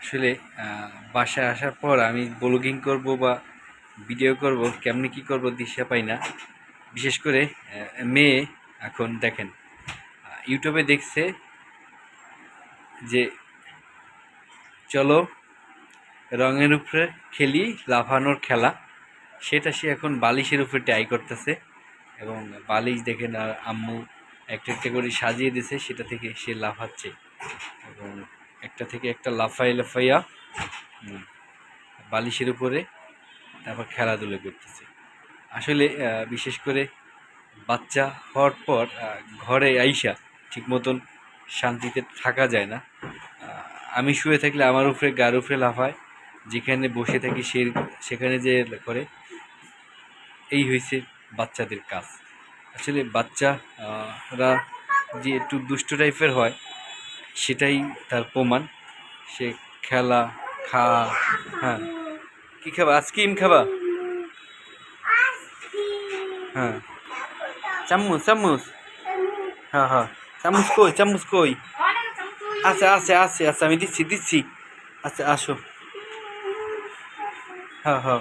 আসলে বাসায় আসার পর আমি ব্লগিং করব বা ভিডিও করব, কেমনি কি করব দিশা পাই না। বিশেষ করে মেয়ে এখন দেখেন ইউটিউবে দেখছে যে, চলো রঙের উপরে খেলি লাফানোর খেলা। সেটা সে এখন বালিশের উপরে ট্রাই করতেছে এবং বালিশ দেখেন আর আম্মু একটা একটা করে সাজিয়ে দিয়েছে সেটা থেকে সে লাফাচ্ছে এবং একটা থেকে একটা লাফাই লাফাইয়া বালিশের উপরে তারপর খেলাধুলো করতেছে। আসলে বিশেষ করে বাচ্চা হওয়ার পর ঘরে আইসা ঠিক মতন শান্তিতে থাকা যায় না। আমি শুয়ে থাকলে আমার উপরে, গার উপরে লাফায়, যেখানে বসে থাকি সে, সেখানে যে করে, এই হয়েছে বাচ্চাদের কাজ। আসলে বাচ্চারা যে একটু দুষ্ট টাইপের হয় সেটাই তার প্রমাণ। সে খেলা খাওয়া হ্যাঁ। কী খাবা? আইসক্রিম খাবা? হ্যাঁ। চামচ চামচ। হ্যাঁ হ্যাঁ। চামচ কই চামচ কই? আচ্ছা আচ্ছা আচ্ছা আচ্ছা আমি দিচ্ছি দিচ্ছি। আচ্ছা আসো। হ্যাঁ হ্যাঁ।